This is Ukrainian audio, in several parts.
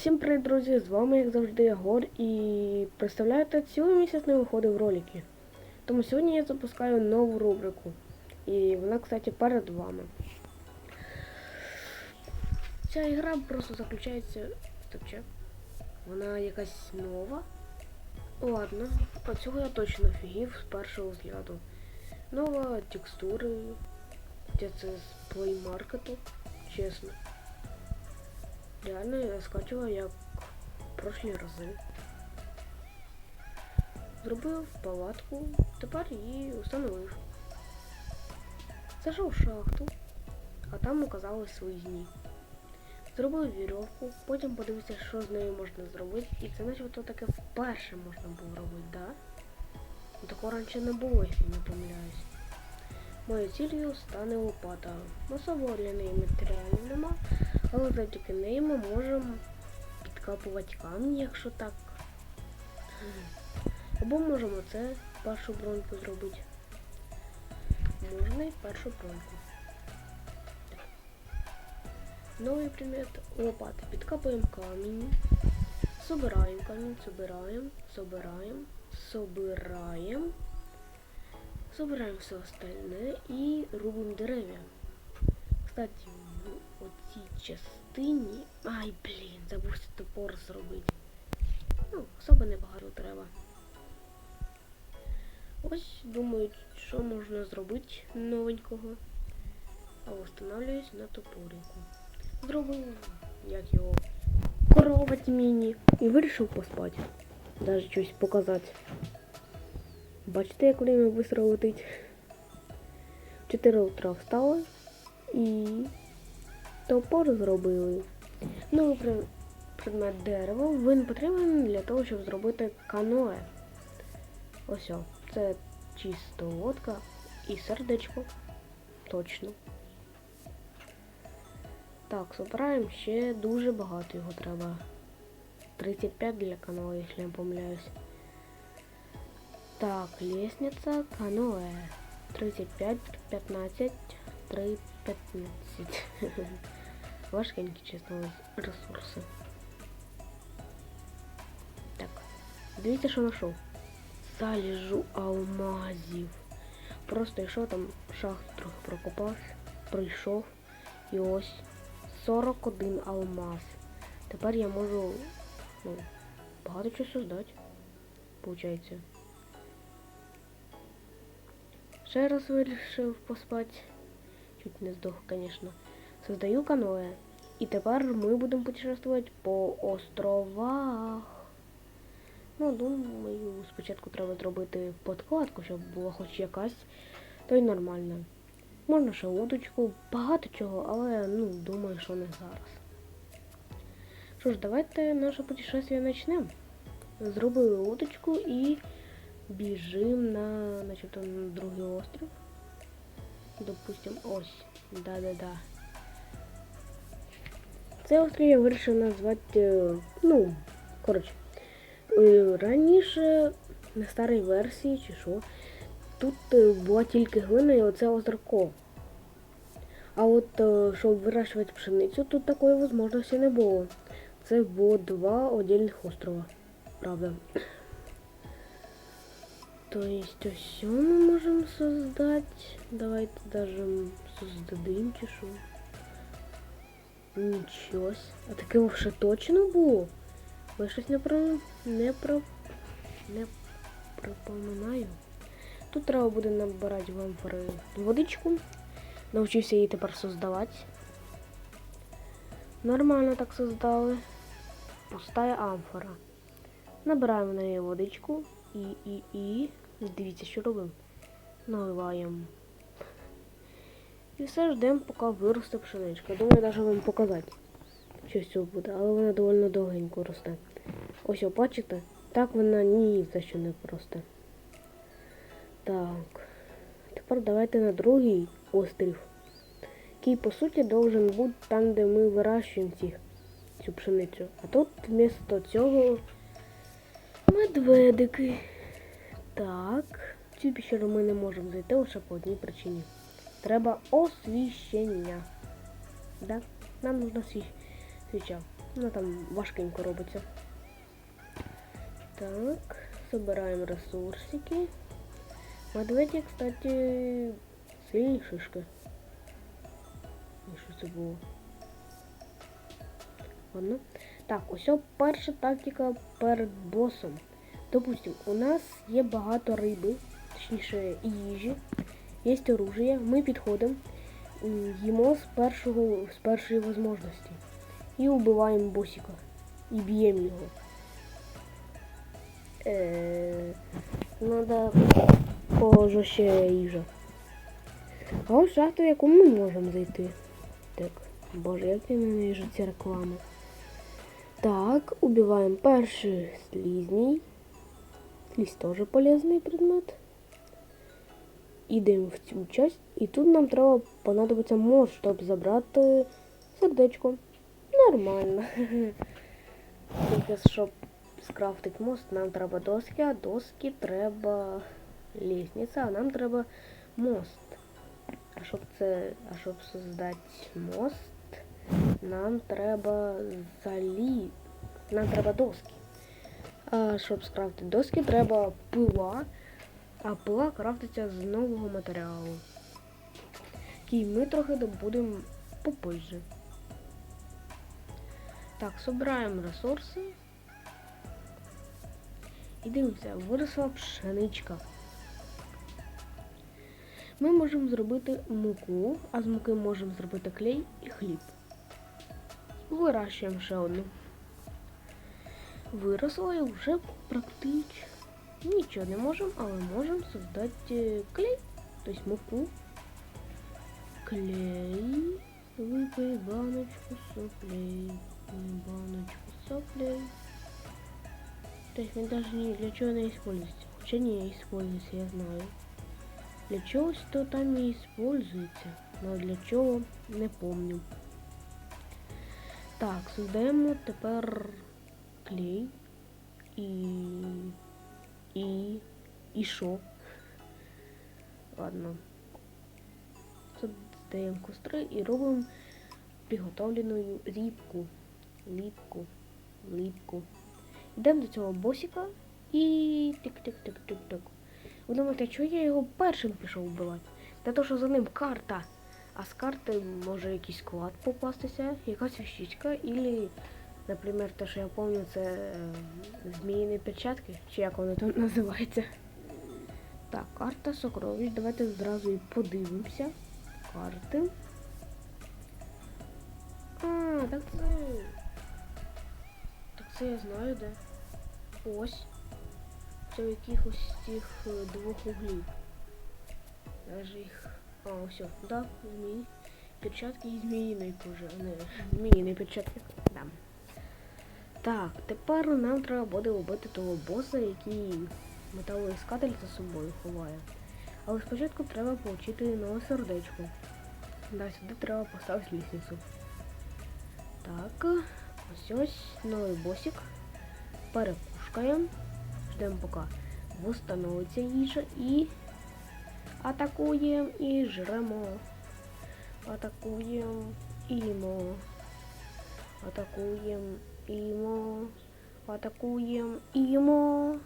Всім привіт, друзі! З вами, як завжди, Ягор і представляєте, цілий місяць не виходив ролики. Тому сьогодні я запускаю нову рубрику. І вона, кстати, перед вами. Ця ігра просто заключається. Стопче. Вона якась нова. Ладно, а цього я точно офігів з першого взгляду. Нова текстури. Це з Market, чесно. Реально я скачувала як в прошлі рази. Зробив палатку, тепер її установив. Зайшов в шахту, а там оказалось слизні. Зробив вірьовку, потім подивився, що з нею можна зробити, і це начебто таке вперше можна було робити, да? Ну, Такого раніше не було, якщо не помиляюсь. Моєю цілею стане лопата. Особо для неї матеріалів нема, але завдяки неї ми можемо підкапувати камні, якщо так. Або можемо це першу броньку зробити. Можна і першу броньку. Новий предмет лопати. Підкапуємо камінь. Собираємо камінь, собираємо, собираємо, собираємо. Собираем все остальное и рубим деревья. Кстати, в оцій частині... Ай, блін, забувся топор зробити. Ну, особо небагато треба. Ось думаю, що можна зробити новенького. А встановлююсь на топорику. Зробив, як його, коровать міні. І вирішив поспати. Даже щось показати. Бачите, як время летить. 4 утра встали і топор зробили. Новий пре- предмет дерева. Він потрібен для того, щоб зробити каноe. Ось це чисто лодка і сердечко. Точно. Так, збираємо ще дуже багато його треба. 35 для каноэ, якщо я не помиляюсь. Так, лестница, каноэ. 35, 15, 3, 15. Важкенькі, чесно, ресурси. Так. Дивіться, що знайшов. Заліжу алмазів. Просто йшов там шахту трохи прокопав, прийшов і ось 41 алмаз. Тепер я можу ну, багато чого создати. Получається. Ще раз вирішив поспати. Чуть не здох, звісно. Создаю каноэ. І тепер ми будемо путешествувати по островах. Ну, думаю, спочатку треба зробити подкладку, щоб була хоч якась, то й нормально. Можна ще удочку, багато чого, але ну, думаю, що не зараз. Що ж, давайте наше путешествие почнемо. Зробили удочку і біжим на, начебто, на другий острів. Допустим, ось. Да-да-да. Цей острів я вирішив назвати, ну, коротше, е, раніше на старій версії чи що, тут е, була тільки глина і оце озерко. А от е, щоб вирощувати пшеницю, тут такої можливості не було. Це було два отдельних острова. Правда. То есть все мы можем создать. Давайте даже создадим чешу. Нічого. А таке вже точно було? Ви щось не про не про не припоминаю. Тут треба буде набирати в амфори водичку. Навчився її тепер создавати. Нормально так создали. Пустая амфора. Набираємо на неї водичку і, і, і. Дивіться, що робимо. Наливаємо. І все ждемо, поки виросте пшеничка. Думаю, навіть вам показати. Що з цього буде, але вона доволі довгенько росте. Ось, бачите? Так вона ні за що не просте. Так. Тепер давайте на другий острів. Який, по суті, должен бути там, де ми вирощуємо ці, цю пшеницю. А тут вмісто цього медведики. Так. Цю піщеру ми не можемо зайти лише по одній причині. Треба освіщення. Да? Нам нужна сві... свіча. Ну там важкенько робиться. Так, собираємо ресурсики. Медведі, кстати, сильні шишки. І що це було? Ладно. Так, ось перша тактика перед босом. Допустим, у нас є багато риби, точніше їжі, є оружие, ми підходимо, їмо з першого з першої можливості. І вбиваємо босика. І б'ємо його. Е, Надо пожорстче їжа. А ось шахту, яку ми можемо зайти. Так, боже, як я ненавижу ці реклами. Так, убиваем перший слизней. Слизь тоже полезний предмет. Ідемо в цю часть. І тут нам треба понадобиться мост, щоб забрати сердечко. Нормально. Тільки щоб скрафтити мост, нам треба доски, а доски треба лестниця, а нам треба мост. А щоб це, а щоб создати мост, нам треба залі. Нам треба доски. А щоб скрафтити доски, треба пила. А пила крафтиться з нового матеріалу. Який ми трохи добудемо попозже. Так, собираємо ресурси. І дивимося, виросла пшеничка. Ми можемо зробити муку, а з муки можемо зробити клей і хліб. Вирощуємо ще одну. Виросла і вже практично нічого не можемо, але можемо создати клей, тобто муку. Клей. Выпей баночку соплей. Баночку соплей. То есть он даже не для чего она используется. Хотя не используется, я знаю. Для чогось то там і использується, но для чого не помню. Так, создаємо тепер клей і. і. і що? Ладно. Создаємо костри і робимо приготовлену рібку. Ліпку. Ліпку. Йдемо до цього босика і тик-тик-тик-тик-тик. Ви думаєте, чого я його першим пішов вбивати? Та то, що за ним карта. А з карти може якийсь склад попастися, якась вещичка, і, наприклад, те, що я пам'ятаю, це е, зміїні перчатки, чи як воно там називається. Так, карта сокровищ. Давайте зразу і подивимося. Карти. А, так це. Так це я знаю, де. Ось. Це в якихось цих е, двох углів. Даже їх. А, все, да, змії. Перчатки і зміїної кожи, а не зміїні перчатки. Да. Так, тепер нам треба буде убити того боса, який металоіскатель за собою ховає. Але спочатку треба отримати нове сердечко. Да, сюди треба поставити лісницю. Так, ось ось новий босик. Перекушкаємо. Ждемо поки восстановиться їжа і атакуємо і жремо. Атакуємо імо. Атакуємо імо. Атакуємо імо.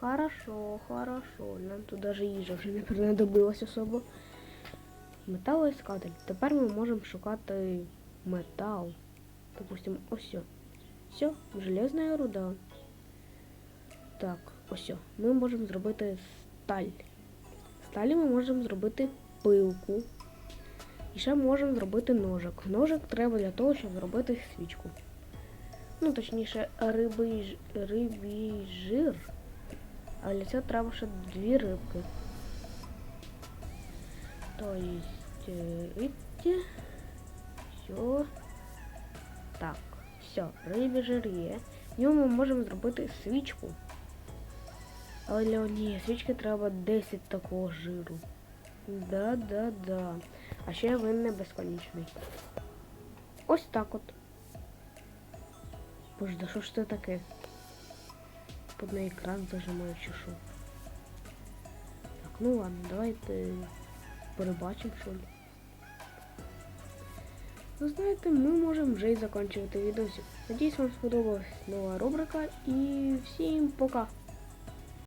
Хорошо, хорошо. Нам тут даже їжа вже не принадобилась особо. Металоіскатель. Тепер ми можемо шукати метал. Допустим, ось. все. Все, железна руда. Так, ось. Ми можемо зробити сталь. Сталі ми можемо зробити пилку. І ще можемо зробити ножик. Ножик треба для того, щоб зробити свічку. Ну, точніше, рибий, ж- рибий жир. А для цього треба ще дві рибки. То есть, е, видите? Все. Так, все, рибий жир є. В ньому ми можемо зробити свічку. Але для однієї свічки треба 10 такого жиру. Да-да-да. А ще він не безконечний. Ось так от. Боже, да що ж це таке? Под на екран зажимаю що? Так, ну ладно, давайте перебачимо що ли. Ну знаєте, ми можемо вже й закінчувати відео. Надіюсь, вам сподобалась нова рубрика і всім пока!